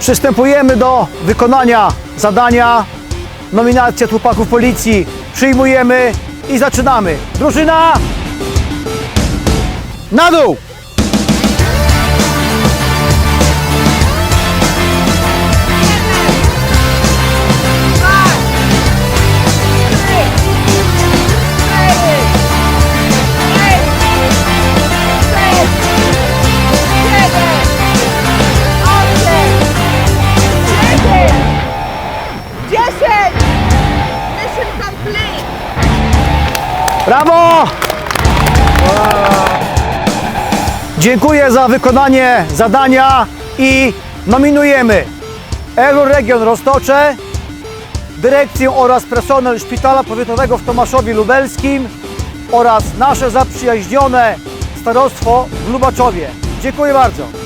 Przystępujemy do wykonania zadania. Nominacja chłopaków policji przyjmujemy i zaczynamy. Drużyna na dół! Brawo! Dziękuję za wykonanie zadania i nominujemy Euroregion Roztocze, dyrekcję oraz personel Szpitala Powiatowego w Tomaszowie Lubelskim oraz nasze zaprzyjaźnione starostwo w Lubaczowie. Dziękuję bardzo.